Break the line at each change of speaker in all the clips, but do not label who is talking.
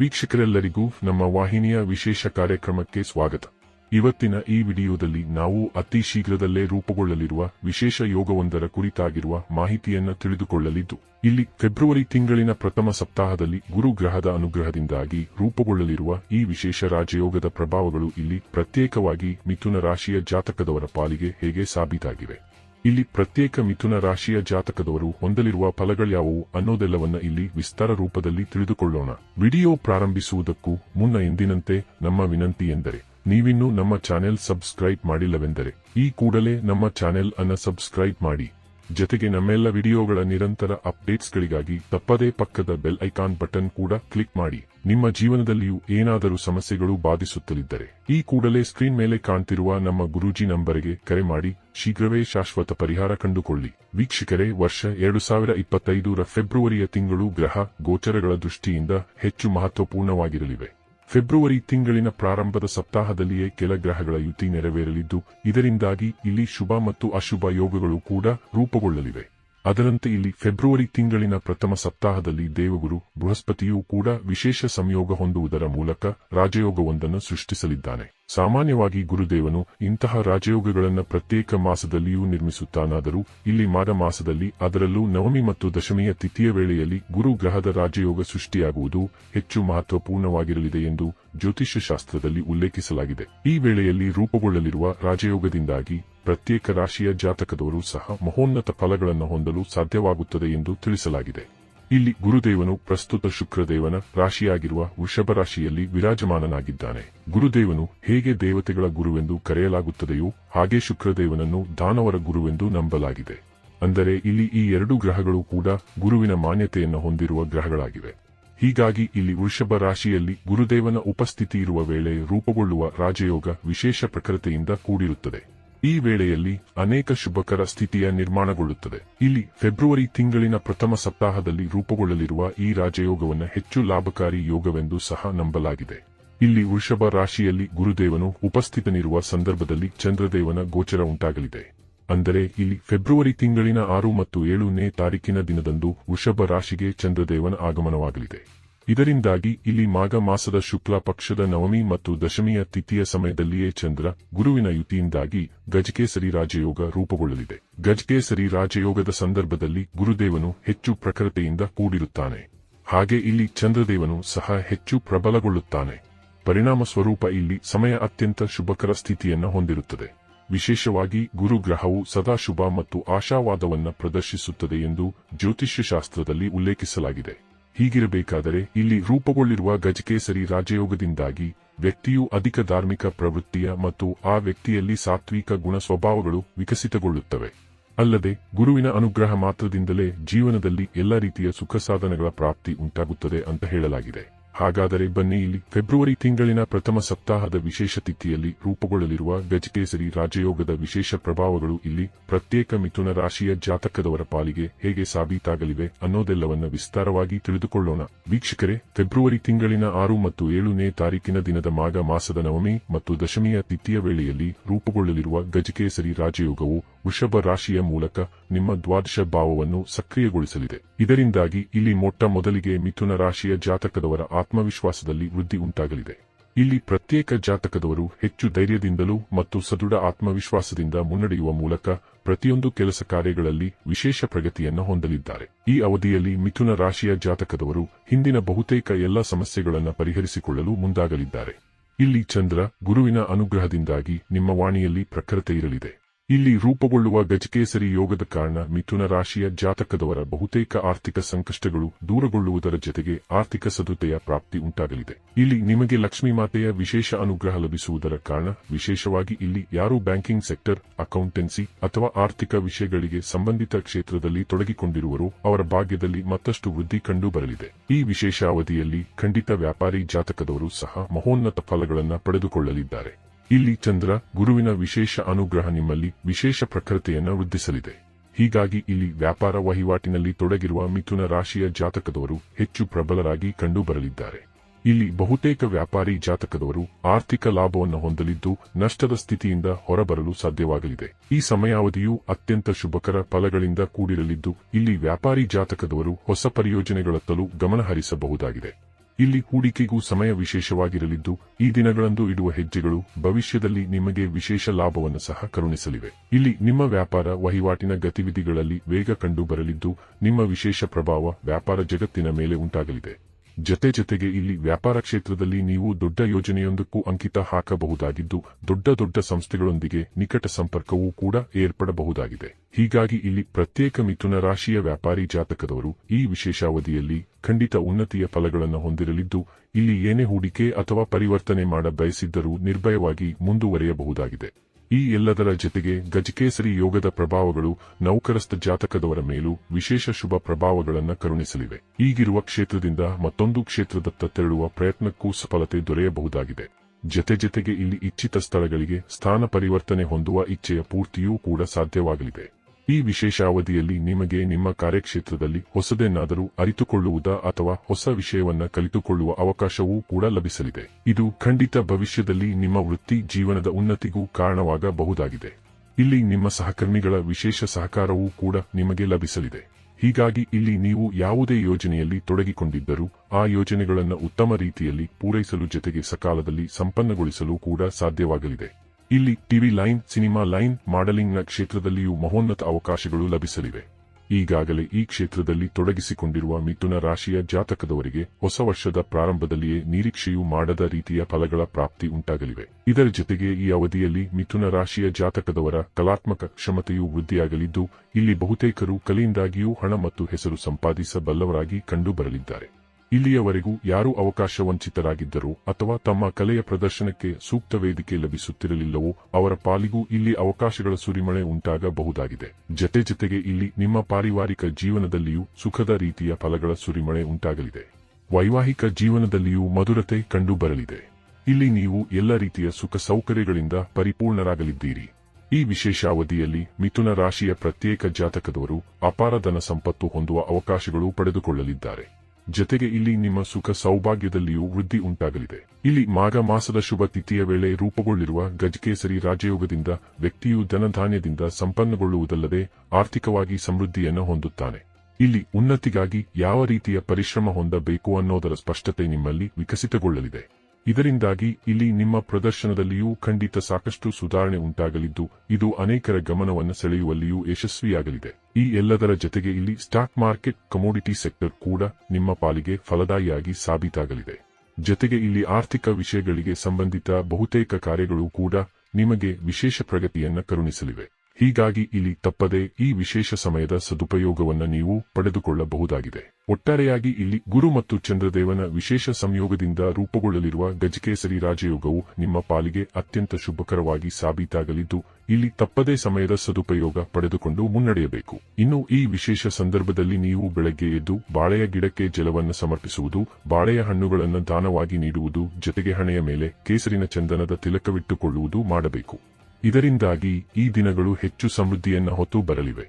ವೀಕ್ಷಕರೆಲ್ಲರಿಗೂ ನಮ್ಮ ವಾಹಿನಿಯ ವಿಶೇಷ ಕಾರ್ಯಕ್ರಮಕ್ಕೆ ಸ್ವಾಗತ. ಇವತ್ತಿನ ಈ ವಿಡಿಯೋದಲ್ಲಿ ನಾವು ಅತಿ ಶೀಘ್ರದಲ್ಲೇ ರೂಪುಗೊಳ್ಳಲಿರುವ ವಿಶೇಷ ಯೋಗವೊಂದರ ಕುರಿತಾಗಿರುವ ಮಾಹಿತಿಯನ್ನು ತಿಳಿದುಕೊಳ್ಳಲಿದ್ದು, ಇಲ್ಲಿ ಫೆಬ್ರವರಿ ತಿಂಗಳಿನ ಪ್ರಥಮ ಸಪ್ತಾಹದಲ್ಲಿ ಗುರು ಗ್ರಹದ ಅನುಗ್ರಹದಿಂದಾಗಿ ರೂಪುಗೊಳ್ಳಲಿರುವ ಈ ವಿಶೇಷ ರಾಜಯೋಗದ ಪ್ರಭಾವಗಳು ಇಲ್ಲಿ ಪ್ರತ್ಯೇಕವಾಗಿ ಮಿಥುನ ರಾಶಿಯ ಜಾತಕದವರ ಪಾಲಿಗೆ ಹೇಗೆ ಸಾಬೀತಾಗಿವೆ. ಇಲ್ಲಿ ಪ್ರತ್ಯೇಕ ಮಿಥುನ ರಾಶಿಯ ಜಾತಕದವರು ಹೊಂದಲಿರುವ ಫಲಗಳ್ಯಾವುವು ಅನ್ನೋದೆಲ್ಲವನ್ನ ಇಲ್ಲಿ ವಿಸ್ತಾರ ರೂಪದಲ್ಲಿ ತಿಳಿದುಕೊಳ್ಳೋಣ. ವಿಡಿಯೋ ಪ್ರಾರಂಭಿಸುವುದಕ್ಕೂ ಮುನ್ನ ಎಂದಿನಂತೆ ನಮ್ಮ ವಿನಂತಿ ಎಂದರೆ, ನೀವಿನ್ನೂ ನಮ್ಮ ಚಾನೆಲ್ ಸಬ್ಸ್ಕ್ರೈಬ್ ಮಾಡಿಲ್ಲವೆಂದರೆ, ಈ ಕೂಡಲೇ ನಮ್ಮ ಚಾನೆಲ್ ಅನ್ನ ಸಬ್ಸ್ಕ್ರೈಬ್ ಮಾಡಿ. ಜೊತೆಗೆ ನಮ್ಮೆಲ್ಲ ವಿಡಿಯೋಗಳ ನಿರಂತರ ಅಪ್ಡೇಟ್ಸ್ಗಳಿಗಾಗಿ ತಪ್ಪದೇ ಪಕ್ಕದ ಬೆಲ್ ಐಕಾನ್ ಬಟನ್ ಕೂಡ ಕ್ಲಿಕ್ ಮಾಡಿ. ನಿಮ್ಮ ಜೀವನದಲ್ಲಿಯೂ ಏನಾದರೂ ಸಮಸ್ಯೆಗಳು ಬಾಧಿಸುತ್ತಲಿದ್ದರೆ, ಈ ಕೂಡಲೇ ಸ್ಕ್ರೀನ್ ಮೇಲೆ ಕಾಣ್ತಿರುವ ನಮ್ಮ ಗುರೂಜಿ ನಂಬರಿಗೆ ಕರೆ ಮಾಡಿ, ಶೀಘ್ರವೇ ಶಾಶ್ವತ ಪರಿಹಾರ ಕಂಡುಕೊಳ್ಳಿ. ವೀಕ್ಷಕರೇ, ವರ್ಷ ಎರಡು ಸಾವಿರ ಇಪ್ಪತ್ತೈದರ ಫೆಬ್ರವರಿಯ ತಿಂಗಳು ಗ್ರಹ ಗೋಚರಗಳ ದೃಷ್ಟಿಯಿಂದ ಹೆಚ್ಚು ಮಹತ್ವಪೂರ್ಣವಾಗಿರಲಿವೆ. ಫೆಬ್ರವರಿ ತಿಂಗಳಿನ ಪ್ರಾರಂಭದ ಸಪ್ತಾಹದಲ್ಲಿಯೇ ಕೆಲ ಗ್ರಹಗಳ ಯುತಿ ನೆರವೇರಲಿದ್ದು, ಇದರಿಂದಾಗಿ ಇಲ್ಲಿ ಶುಭ ಮತ್ತು ಅಶುಭ ಯೋಗಗಳು ಕೂಡ ರೂಪುಗೊಳ್ಳಲಿವೆ. ಅದರಂತೆ ಇಲ್ಲಿ ಫೆಬ್ರವರಿ ತಿಂಗಳಿನ ಪ್ರಥಮ ಸಪ್ತಾಹದಲ್ಲಿ ದೇವಗುರು, ಬೃಹಸ್ಪತಿಯೂ ಕೂಡ ವಿಶೇಷ ಸಂಯೋಗ ಹೊಂದುವುದರ ಮೂಲಕ ರಾಜಯೋಗವೊಂದನ್ನು ಸೃಷ್ಟಿಸಲಿದ್ದಾನೆ. ಸಾಮಾನ್ಯವಾಗಿ ಗುರುದೇವನು ಇಂತಹ ರಾಜಯೋಗಗಳನ್ನು ಪ್ರತ್ಯೇಕ ಮಾಸದಲ್ಲಿಯೂ ನಿರ್ಮಿಸುತ್ತಾನಾದರೂ, ಇಲ್ಲಿ ಮಾರ ಮಾಸದಲ್ಲಿ ಅದರಲ್ಲೂ ನವಮಿ ಮತ್ತು ದಶಮಿಯ ತಿಥಿಯ ವೇಳೆಯಲ್ಲಿ ಗುರು ಗ್ರಹದ ರಾಜಯೋಗ ಸೃಷ್ಟಿಯಾಗುವುದು ಹೆಚ್ಚು ಮಹತ್ವಪೂರ್ಣವಾಗಿರಲಿದೆ ಎಂದು ಜ್ಯೋತಿಷ್ಯ ಶಾಸ್ತ್ರದಲ್ಲಿ ಉಲ್ಲೇಖಿಸಲಾಗಿದೆ. ಈ ವೇಳೆಯಲ್ಲಿ ರೂಪುಗೊಳ್ಳಲಿರುವ ರಾಜಯೋಗದಿಂದಾಗಿ ಪ್ರತ್ಯೇಕ ರಾಶಿಯ ಜಾತಕದವರು ಸಹ ಮಹೋನ್ನತ ಫಲಗಳನ್ನು ಹೊಂದಲು ಸಾಧ್ಯವಾಗುತ್ತದೆ ಎಂದು ತಿಳಿಸಲಾಗಿದೆ. ಇಲ್ಲಿ ಗುರುದೇವನು ಪ್ರಸ್ತುತ ಶುಕ್ರದೇವನ ರಾಶಿಯಾಗಿರುವ ವೃಷಭ ರಾಶಿಯಲ್ಲಿ ವಿರಾಜಮಾನನಾಗಿದ್ದಾನೆ. ಗುರುದೇವನು ಹೇಗೆ ದೇವತೆಗಳ ಗುರುವೆಂದು ಕರೆಯಲಾಗುತ್ತದೆಯೋ ಹಾಗೆ ಶುಕ್ರದೇವನನ್ನು ದಾನವರ ಗುರುವೆಂದು ನಂಬಲಾಗಿದೆ. ಅಂದರೆ ಇಲ್ಲಿ ಈ ಎರಡು ಗ್ರಹಗಳು ಕೂಡ ಗುರುವಿನ ಮಾನ್ಯತೆಯನ್ನು ಹೊಂದಿರುವ ಗ್ರಹಗಳಾಗಿವೆ. ಹೀಗಾಗಿ ಇಲ್ಲಿ ವೃಷಭ ರಾಶಿಯಲ್ಲಿ ಗುರುದೇವನ ಉಪಸ್ಥಿತಿ ಇರುವ ವೇಳೆ ರೂಪುಗೊಳ್ಳುವ ರಾಜಯೋಗ ವಿಶೇಷ ಪ್ರಕೃತಿಯಿಂದ ಕೂಡಿರುತ್ತದೆ. ಈ ವೇಳೆಯಲ್ಲಿ ಅನೇಕ ಶುಭಕರ ಸ್ಥಿತಿಯ ನಿರ್ಮಾಣಗೊಳ್ಳುತ್ತದೆ. ಇಲ್ಲಿ ಫೆಬ್ರವರಿ ತಿಂಗಳಿನ ಪ್ರಥಮ ಸಪ್ತಾಹದಲ್ಲಿ ರೂಪುಗೊಳ್ಳಲಿರುವ ಈ ರಾಜಯೋಗವನ್ನು ಹೆಚ್ಚು ಲಾಭಕಾರಿ ಯೋಗವೆಂದು ಸಹ ನಂಬಲಾಗಿದೆ. ಇಲ್ಲಿ ವೃಷಭ ರಾಶಿಯಲ್ಲಿ ಗುರುದೇವನು ಉಪಸ್ಥಿತನಿರುವ ಸಂದರ್ಭದಲ್ಲಿ ಚಂದ್ರದೇವನ ಗೋಚರ ಉಂಟಾಗಲಿದೆ. ಅಂದರೆ ಇಲ್ಲಿ ಫೆಬ್ರವರಿ ತಿಂಗಳಿನ ಆರು ಮತ್ತು ಏಳನೇ ತಾರೀಕಿನ ದಿನದಂದು ವೃಷಭ ರಾಶಿಗೆ ಚಂದ್ರದೇವನ ಆಗಮನವಾಗಲಿದೆ. ಇದರಿಂದಾಗಿ ಇಲ್ಲಿ ಮಾಘ ಮಾಸದ ಶುಕ್ಲ ಪಕ್ಷದ ನವಮಿ ಮತ್ತು ದಶಮಿಯ ತಿಥಿಯ ಸಮಯದಲ್ಲಿಯೇ ಚಂದ್ರ ಗುರುವಿನ ಯುತಿಯಿಂದಾಗಿ ಗಜಕೇಸರಿ ರಾಜಯೋಗ ರೂಪುಗೊಳ್ಳಲಿದೆ. ಗಜಕೇಸರಿ ರಾಜಯೋಗದ ಸಂದರ್ಭದಲ್ಲಿ ಗುರುದೇವನು ಹೆಚ್ಚು ಪ್ರಖರತೆಯಿಂದ ಕೂಡಿರುತ್ತಾನೆ. ಹಾಗೆ ಇಲ್ಲಿ ಚಂದ್ರದೇವನು ಸಹ ಹೆಚ್ಚು ಪ್ರಬಲಗೊಳ್ಳುತ್ತಾನೆ. ಪರಿಣಾಮ ಸ್ವರೂಪ ಇಲ್ಲಿ ಸಮಯ ಅತ್ಯಂತ ಶುಭಕರ ಸ್ಥಿತಿಯನ್ನು ಹೊಂದಿರುತ್ತದೆ. ವಿಶೇಷವಾಗಿ ಗುರುಗ್ರಹವು ಸದಾ ಶುಭ ಮತ್ತು ಆಶಾವಾದವನ್ನು ಪ್ರದರ್ಶಿಸುತ್ತದೆ ಎಂದು ಜ್ಯೋತಿಷ್ಯಶಾಸ್ತ್ರದಲ್ಲಿ ಉಲ್ಲೇಖಿಸಲಾಗಿದೆ. ಹೀಗಿರಬೇಕಾದರೆ ಇಲ್ಲಿ ರೂಪುಗೊಳ್ಳಿರುವ ಗಜಕೇಸರಿ ರಾಜಯೋಗದಿಂದಾಗಿ ವ್ಯಕ್ತಿಯು ಅಧಿಕ ಧಾರ್ಮಿಕ ಪ್ರವೃತ್ತಿಯ ಮತ್ತು ಆ ವ್ಯಕ್ತಿಯಲ್ಲಿ ಸಾತ್ವಿಕ ಗುಣ ಸ್ವಭಾವಗಳು ವಿಕಸಿತಗೊಳ್ಳುತ್ತವೆ. ಅಲ್ಲದೆ, ಗುರುವಿನ ಅನುಗ್ರಹ ಮಾತ್ರದಿಂದಲೇ ಜೀವನದಲ್ಲಿ ಎಲ್ಲ ರೀತಿಯ ಸುಖ ಸಾಧನಗಳ ಪ್ರಾಪ್ತಿ ಉಂಟಾಗುತ್ತದೆ ಅಂತ ಹೇಳಲಾಗಿದೆ. ಹಾಗಾದರೆ ಬನ್ನಿ ಇಲ್ಲಿ. ಫೆಬ್ರವರಿ ತಿಂಗಳಿನ ಪ್ರಥಮ ಸಪ್ತಾಹದ ವಿಶೇಷ ತಿಥಿಯಲ್ಲಿ ರೂಪುಗೊಳ್ಳಲಿರುವ ಗಜಕೇಸರಿ ರಾಜಯೋಗದ ವಿಶೇಷ ಪ್ರಭಾವಗಳು ಇಲ್ಲಿ ಪ್ರತ್ಯೇಕ ಮಿಥುನ ರಾಶಿಯ ಜಾತಕದವರ ಪಾಲಿಗೆ ಹೇಗೆ ಸಾಬೀತಾಗಲಿವೆ ಅನ್ನೋದೆಲ್ಲವನ್ನ ವಿಸ್ತಾರವಾಗಿ ತಿಳಿದುಕೊಳ್ಳೋಣ. ವೀಕ್ಷಕರೇ, ಫೆಬ್ರವರಿ ತಿಂಗಳಿನ ಆರು ಮತ್ತು ಏಳನೇ ತಾರೀಕಿನ ದಿನದ ಮಾಘ ಮಾಸದ ನವಮಿ ಮತ್ತು ದಶಮಿಯ ತಿಥಿಯ ವೇಳೆಯಲ್ಲಿ ರೂಪುಗೊಳ್ಳಲಿರುವ ಗಜಕೇಸರಿ ರಾಜಯೋಗವು ವೃಷಭ ರಾಶಿಯ ಮೂಲಕ ನಿಮ್ಮ ದ್ವಾದಶ ಭಾವವನ್ನು ಸಕ್ರಿಯಗೊಳಿಸಲಿದೆ. ಇದರಿಂದಾಗಿ ಇಲ್ಲಿ ಮೊಟ್ಟ ಮೊದಲಿಗೆ ಮಿಥುನ ರಾಶಿಯ ಜಾತಕದವರ ಆತ್ಮವಿಶ್ವಾಸದಲ್ಲಿ ವೃದ್ಧಿ ಉಂಟಾಗಲಿದೆ. ಇಲ್ಲಿ ಪ್ರತ್ಯೇಕ ಜಾತಕದವರು ಹೆಚ್ಚು ಧೈರ್ಯದಿಂದಲೂ ಮತ್ತು ಸದೃಢ ಆತ್ಮವಿಶ್ವಾಸದಿಂದ ಮುನ್ನಡೆಯುವ ಮೂಲಕ ಪ್ರತಿಯೊಂದು ಕೆಲಸ ಕಾರ್ಯಗಳಲ್ಲಿ ವಿಶೇಷ ಪ್ರಗತಿಯನ್ನು ಹೊಂದಲಿದ್ದಾರೆ. ಈ ಅವಧಿಯಲ್ಲಿ ಮಿಥುನ ರಾಶಿಯ ಜಾತಕದವರು ಹಿಂದಿನ ಬಹುತೇಕ ಎಲ್ಲ ಸಮಸ್ಯೆಗಳನ್ನು ಪರಿಹರಿಸಿಕೊಳ್ಳಲು ಮುಂದಾಗಲಿದ್ದಾರೆ. ಇಲ್ಲಿ ಚಂದ್ರ ಗುರುವಿನ ಅನುಗ್ರಹದಿಂದಾಗಿ ನಿಮ್ಮ ವಾಣಿಯಲ್ಲಿ ಪ್ರಖರತೆ ಇರಲಿದೆ. ಇಲ್ಲಿ ರೂಪುಗೊಳ್ಳುವ ಗಜಕೇಸರಿ ಯೋಗದ ಕಾರಣ ಮಿಥುನ ರಾಶಿಯ ಜಾತಕದವರ ಬಹುತೇಕ ಆರ್ಥಿಕ ಸಂಕಷ್ಟಗಳು ದೂರಗೊಳ್ಳುವುದರ ಜೊತೆಗೆ ಆರ್ಥಿಕ ಸದುತೆಯ ಪ್ರಾಪ್ತಿ ಉಂಟಾಗಲಿದೆ. ಇಲ್ಲಿ ನಿಮಗೆ ಲಕ್ಷ್ಮೀ ಮಾತೆಯ ವಿಶೇಷ ಅನುಗ್ರಹ ಲಭಿಸುವುದರ ಕಾರಣ ವಿಶೇಷವಾಗಿ ಇಲ್ಲಿ ಯಾರು ಬ್ಯಾಂಕಿಂಗ್ ಸೆಕ್ಟರ್, ಅಕೌಂಟೆನ್ಸಿ ಅಥವಾ ಆರ್ಥಿಕ ವಿಷಯಗಳಿಗೆ ಸಂಬಂಧಿತ ಕ್ಷೇತ್ರದಲ್ಲಿ ತೊಡಗಿಕೊಂಡಿರುವರೋ ಅವರ ಭಾಗ್ಯದಲ್ಲಿ ಮತ್ತಷ್ಟು ವೃದ್ಧಿ ಕಂಡು ಬರಲಿದೆ ಈ ವಿಶೇಷ ಅವಧಿಯಲ್ಲಿ ಖಂಡಿತ ವ್ಯಾಪಾರಿ ಜಾತಕದವರು ಸಹ ಮಹೋನ್ನತ ಫಲಗಳನ್ನು ಪಡೆದುಕೊಳ್ಳಲಿದ್ದಾರೆ. ಇಲ್ಲಿ ಚಂದ್ರ ಗುರುವಿನ ವಿಶೇಷ ಅನುಗ್ರಹ ನಿಮ್ಮಲ್ಲಿ ವಿಶೇಷ ಪ್ರಖರತೆಯನ್ನು ವೃದ್ಧಿಸಲಿದೆ. ಹೀಗಾಗಿ ಇಲ್ಲಿ ವ್ಯಾಪಾರ ವಹಿವಾಟಿನಲ್ಲಿ ತೊಡಗಿರುವ ಮಿಥುನ ರಾಶಿಯ ಜಾತಕದವರು ಹೆಚ್ಚು ಪ್ರಬಲರಾಗಿ ಕಂಡುಬರಲಿದ್ದಾರೆ. ಇಲ್ಲಿ ಬಹುತೇಕ ವ್ಯಾಪಾರಿ ಜಾತಕದವರು ಆರ್ಥಿಕ ಲಾಭವನ್ನು ಹೊಂದಲಿದ್ದು ನಷ್ಟದ ಸ್ಥಿತಿಯಿಂದ ಹೊರಬರಲು ಸಾಧ್ಯವಾಗಲಿದೆ. ಈ ಸಮಯಾವಧಿಯು ಅತ್ಯಂತ ಶುಭಕರ ಫಲಗಳಿಂದ ಕೂಡಿರಲಿದ್ದು ಇಲ್ಲಿ ವ್ಯಾಪಾರಿ ಜಾತಕದವರು ಹೊಸ ಪರಿಯೋಜನೆಗಳತ್ತಲೂ ಗಮನಹರಿಸಬಹುದಾಗಿದೆ. ಇಲ್ಲಿ ಹೂಡಿಕೆಗೂ ಸಮಯ ವಿಶೇಷವಾಗಿರಲಿದ್ದು, ಈ ದಿನಗಳಂದು ಇಡುವ ಹೆಜ್ಜೆಗಳು ಭವಿಷ್ಯದಲ್ಲಿ ನಿಮಗೆ ವಿಶೇಷ ಲಾಭವನ್ನು ಸಹ ಕರುಣಿಸಲಿವೆ. ಇಲ್ಲಿ ನಿಮ್ಮ ವ್ಯಾಪಾರ ವಹಿವಾಟಿನ ಗತಿವಿಧಿಗಳಲ್ಲಿ ವೇಗ ಕಂಡು ಬರಲಿದ್ದು ನಿಮ್ಮ ವಿಶೇಷ ಪ್ರಭಾವ ವ್ಯಾಪಾರ ಜಗತ್ತಿನ ಮೇಲೆ ಉಂಟಾಗಲಿದೆ. ಜತೆ ಜತೆಗೆ ಇಲ್ಲಿ ವ್ಯಾಪಾರ ಕ್ಷೇತ್ರದಲ್ಲಿ ನೀವು ದೊಡ್ಡ ಯೋಜನೆಯೊಂದಕ್ಕೂ ಅಂಕಿತ ಹಾಕಬಹುದಾಗಿದ್ದು, ದೊಡ್ಡ ದೊಡ್ಡ ಸಂಸ್ಥೆಗಳೊಂದಿಗೆ ನಿಕಟ ಸಂಪರ್ಕವೂ ಕೂಡ ಏರ್ಪಡಬಹುದಾಗಿದೆ. ಹೀಗಾಗಿ ಇಲ್ಲಿ ಪ್ರತ್ಯೇಕ ಮಿಥುನ ರಾಶಿಯ ವ್ಯಾಪಾರಿ ಜಾತಕದವರು ಈ ವಿಶೇಷಾವಧಿಯಲ್ಲಿ ಖಂಡಿತ ಉನ್ನತಿಯ ಫಲಗಳನ್ನು ಹೊಂದಿರಲಿದ್ದು, ಇಲ್ಲಿ ಏನೇ ಹೂಡಿಕೆ ಅಥವಾ ಪರಿವರ್ತನೆ ಮಾಡ ಬಯಸಿದ್ದರೂ ನಿರ್ಭಯವಾಗಿ ಮುಂದುವರಿಯಬಹುದಾಗಿದೆ. ಈ ಎಲ್ಲದರ ಜತೆಗೆ ಗಜಕೇಸರಿ ಯೋಗದ ಪ್ರಭಾವಗಳು ನೌಕರಸ್ಥ ಜಾತಕದವರ ಮೇಲೂ ವಿಶೇಷ ಶುಭ ಪ್ರಭಾವಗಳನ್ನು ಕರುಣಿಸಲಿವೆ. ಈಗಿರುವ ಕ್ಷೇತ್ರದಿಂದ ಮತ್ತೊಂದು ಕ್ಷೇತ್ರದತ್ತ ತೆರಳುವ ಪ್ರಯತ್ನಕ್ಕೂ ಸಫಲತೆ ದೊರೆಯಬಹುದಾಗಿದೆ. ಜತೆ ಜತೆಗೆ ಇಲ್ಲಿ ಇಚ್ಛಿತ ಸ್ಥಳಗಳಿಗೆ ಸ್ಥಾನ ಪರಿವರ್ತನೆ ಹೊಂದುವ ಇಚ್ಛೆಯ ಪೂರ್ತಿಯೂ ಕೂಡ ಸಾಧ್ಯವಾಗಲಿದೆ. ಈ ವಿಶೇಷ ಅವಧಿಯಲ್ಲಿ ನಿಮಗೆ ನಿಮ್ಮ ಕಾರ್ಯಕ್ಷೇತ್ರದಲ್ಲಿ ಹೊಸದೇನಾದರೂ ಅರಿತುಕೊಳ್ಳುವುದ ಅಥವಾ ಹೊಸ ವಿಷಯವನ್ನ ಕಲಿತುಕೊಳ್ಳುವ ಅವಕಾಶವೂ ಕೂಡ ಲಭಿಸಲಿದೆ. ಇದು ಖಂಡಿತ ಭವಿಷ್ಯದಲ್ಲಿ ನಿಮ್ಮ ವೃತ್ತಿ ಜೀವನದ ಉನ್ನತಿಗೂ ಕಾರಣವಾಗಬಹುದಾಗಿದೆ. ಇಲ್ಲಿ ನಿಮ್ಮ ಸಹಕರ್ಮಿಗಳ ವಿಶೇಷ ಸಹಕಾರವೂ ಕೂಡ ನಿಮಗೆ ಲಭಿಸಲಿದೆ. ಹೀಗಾಗಿ ಇಲ್ಲಿ ನೀವು ಯಾವುದೇ ಯೋಜನೆಯಲ್ಲಿ ತೊಡಗಿಕೊಂಡಿದ್ದರೂ ಆ ಯೋಜನೆಗಳನ್ನು ಉತ್ತಮ ರೀತಿಯಲ್ಲಿ ಪೂರೈಸಲು ಜೊತೆಗೆ ಸಕಾಲದಲ್ಲಿ ಸಂಪನ್ನಗೊಳಿಸಲು ಕೂಡ ಸಾಧ್ಯವಾಗಲಿದೆ. ಇಲ್ಲಿ ಟಿವಿ ಲೈನ್, ಸಿನಿಮಾ ಲೈನ್ ಮಾಡೆಲಿಂಗ್ನ ಕ್ಷೇತ್ರದಲ್ಲಿಯೂ ಮಹೋನ್ನತ ಅವಕಾಶಗಳು ಲಭಿಸಲಿವೆ. ಈಗಾಗಲೇ ಈ ಕ್ಷೇತ್ರದಲ್ಲಿ ತೊಡಗಿಸಿಕೊಂಡಿರುವ ಮಿಥುನ ರಾಶಿಯ ಜಾತಕದವರಿಗೆ ಹೊಸ ವರ್ಷದ ಪ್ರಾರಂಭದಲ್ಲಿಯೇ ನಿರೀಕ್ಷೆಯೂ ಮಾಡದ ರೀತಿಯ ಫಲಗಳ ಪ್ರಾಪ್ತಿ ಉಂಟಾಗಲಿವೆ. ಇದರ ಜೊತೆಗೆ ಈ ಅವಧಿಯಲ್ಲಿ ಮಿಥುನ ರಾಶಿಯ ಜಾತಕದವರ ಕಲಾತ್ಮಕ ಕ್ಷಮತೆಯೂ ವೃದ್ಧಿಯಾಗಲಿದ್ದು, ಇಲ್ಲಿ ಬಹುತೇಕರು ಕಲೆಯಿಂದಾಗಿಯೂ ಹಣ ಮತ್ತು ಹೆಸರು ಸಂಪಾದಿಸಬಲ್ಲವರಾಗಿ ಕಂಡುಬರಲಿದ್ದಾರೆ. ಇಲ್ಲಿಯವರೆಗೂ ಯಾರು ಅವಕಾಶ ವಂಚಿತರಾಗಿದ್ದರೋ ಅಥವಾ ತಮ್ಮ ಕಲೆಯ ಪ್ರದರ್ಶನಕ್ಕೆ ಸೂಕ್ತ ವೇದಿಕೆ ಲಭಿಸುತ್ತಿರಲಿಲ್ಲವೋ, ಅವರ ಪಾಲಿಗೂ ಇಲ್ಲಿ ಅವಕಾಶಗಳ ಸುರಿಮಳೆ ಉಂಟಾಗಬಹುದಾಗಿದೆ. ಜತೆ ಜತೆಗೆ ಇಲ್ಲಿ ನಿಮ್ಮ ಪಾರಿವಾರಿಕ ಜೀವನದಲ್ಲಿಯೂ ಸುಖದ ರೀತಿಯ ಫಲಗಳ ಸುರಿಮಳೆ ಉಂಟಾಗಲಿದೆ. ವೈವಾಹಿಕ ಜೀವನದಲ್ಲಿಯೂ ಮಧುರತೆ ಕಂಡುಬರಲಿದೆ. ಇಲ್ಲಿ ನೀವು ಎಲ್ಲ ರೀತಿಯ ಸುಖ ಸೌಕರ್ಯಗಳಿಂದ ಪರಿಪೂರ್ಣರಾಗಲಿದ್ದೀರಿ. ಈ ವಿಶೇಷ ಅವಧಿಯಲ್ಲಿ ಮಿಥುನ ರಾಶಿಯ ಪ್ರತ್ಯೇಕ ಜಾತಕದವರು ಅಪಾರ ಧನ ಸಂಪತ್ತು ಹೊಂದುವ ಅವಕಾಶಗಳು ಪಡೆದುಕೊಳ್ಳಲಿದ್ದಾರೆ. ಜತೆಗೆ ಇಲ್ಲಿ ನಿಮ್ಮ ಸುಖ ಸೌಭಾಗ್ಯದಲ್ಲಿಯೂ ವೃದ್ಧಿ ಉಂಟಾಗಲಿದೆ. ಇಲ್ಲಿ ಮಾಘ ಮಾಸದ ಶುಭ ತಿಥಿಯ ವೇಳೆ ರೂಪುಗೊಳ್ಳಿರುವ ಗಜಕೇಸರಿ ರಾಜಯೋಗದಿಂದ ವ್ಯಕ್ತಿಯು ಧನಧಾನ್ಯದಿಂದ ಸಂಪನ್ನಗೊಳ್ಳುವುದಲ್ಲದೆ ಆರ್ಥಿಕವಾಗಿ ಸಮೃದ್ಧಿಯನ್ನು ಹೊಂದುತ್ತಾನೆ. ಇಲ್ಲಿ ಉನ್ನತಿಗಾಗಿ ಯಾವ ರೀತಿಯ ಪರಿಶ್ರಮ ಹೊಂದಬೇಕು ಅನ್ನೋದರ ಸ್ಪಷ್ಟತೆ ನಿಮ್ಮಲ್ಲಿ ವಿಕಸಿತಗೊಳ್ಳಲಿದೆ. ಇದರಿಂದಾಗಿ ಇಲ್ಲಿ ನಿಮ್ಮ ಪ್ರದರ್ಶನದಲ್ಲಿಯೂ ಖಂಡಿತ ಸಾಕಷ್ಟು ಸುಧಾರಣೆ ಉಂಟಾಗಲಿದ್ದು, ಇದು ಅನೇಕರ ಗಮನವನ್ನು ಸೆಳೆಯುವಲ್ಲಿಯೂ ಯಶಸ್ವಿಯಾಗಲಿದೆ. ಈ ಎಲ್ಲದರ ಜತೆಗೆ ಇಲ್ಲಿ ಸ್ಟಾಕ್ ಮಾರ್ಕೆಟ್ ಕಮೋಡಿಟಿ ಸೆಕ್ಟರ್ ಕೂಡ ನಿಮ್ಮ ಪಾಲಿಗೆ ಫಲದಾಯಿಯಾಗಿ ಸಾಬೀತಾಗಲಿದೆ. ಜತೆಗೆ ಇಲ್ಲಿ ಆರ್ಥಿಕ ವಿಷಯಗಳಿಗೆ ಸಂಬಂಧಿತ ಬಹುತೇಕ ಕಾರ್ಯಗಳು ಕೂಡ ನಿಮಗೆ ವಿಶೇಷ ಪ್ರಗತಿಯನ್ನು ಕರುಣಿಸಲಿವೆ. ಹೀಗಾಗಿ ಇಲ್ಲಿ ತಪ್ಪದೆ ಈ ವಿಶೇಷ ಸಮಯದ ಸದುಪಯೋಗವನ್ನು ನೀವು ಪಡೆದುಕೊಳ್ಳಬಹುದಾಗಿದೆ. ಒಟ್ಟಾರೆಯಾಗಿ ಇಲ್ಲಿ ಗುರು ಮತ್ತು ಚಂದ್ರದೇವನ ವಿಶೇಷ ಸಂಯೋಗದಿಂದ ರೂಪುಗೊಳ್ಳಲಿರುವ ಗಜಕೇಸರಿ ರಾಜಯೋಗವು ನಿಮ್ಮ ಪಾಲಿಗೆ ಅತ್ಯಂತ ಶುಭಕರವಾಗಿ ಸಾಬೀತಾಗಲಿದ್ದು, ಇಲ್ಲಿ ತಪ್ಪದೇ ಸಮಯದ ಸದುಪಯೋಗ ಪಡೆದುಕೊಂಡು ಮುನ್ನಡೆಯಬೇಕು. ಇನ್ನು ಈ ವಿಶೇಷ ಸಂದರ್ಭದಲ್ಲಿ ನೀವು ಬೆಳಗ್ಗೆ ಎದ್ದು ಬಾಳೆಯ ಗಿಡಕ್ಕೆ ಜಲವನ್ನು ಸಮರ್ಪಿಸುವುದು, ಬಾಳೆಯ ಹಣ್ಣುಗಳನ್ನು ದಾನವಾಗಿ ನೀಡುವುದು, ಜೊತೆಗೆ ಹಣೆಯ ಮೇಲೆ ಕೇಸರಿನ ಚಂದನದ ತಿಲಕವಿಟ್ಟುಕೊಳ್ಳುವುದು ಮಾಡಬೇಕು. ಇದರಿಂದಾಗಿ ಈ ದಿನಗಳು ಹೆಚ್ಚು ಸಮೃದ್ಧಿಯನ್ನು ಹೊತ್ತು ಬರಲಿವೆ.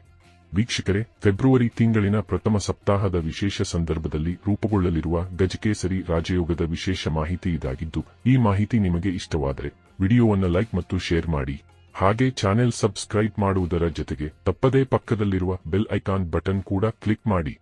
ವೀಕ್ಷಕರೇ, ಫೆಬ್ರವರಿ ತಿಂಗಳಿನ ಪ್ರಥಮ ಸಪ್ತಾಹದ ವಿಶೇಷ ಸಂದರ್ಭದಲ್ಲಿ ರೂಪುಗೊಳ್ಳಲಿರುವ ಗಜಕೇಸರಿ ರಾಜಯೋಗದ ವಿಶೇಷ ಮಾಹಿತಿ ಇದಾಗಿದ್ದು, ಈ ಮಾಹಿತಿ ನಿಮಗೆ ಇಷ್ಟವಾದರೆ ವಿಡಿಯೋವನ್ನು ಲೈಕ್ ಮತ್ತು ಶೇರ್ ಮಾಡಿ. ಹಾಗೆ ಚಾನೆಲ್ ಸಬ್ಸ್ಕ್ರೈಬ್ ಮಾಡುವುದರ ಜೊತೆಗೆ ತಪ್ಪದೇ ಪಕ್ಕದಲ್ಲಿರುವ ಬೆಲ್ ಐಕಾನ್ ಬಟನ್ ಕೂಡ ಕ್ಲಿಕ್ ಮಾಡಿ.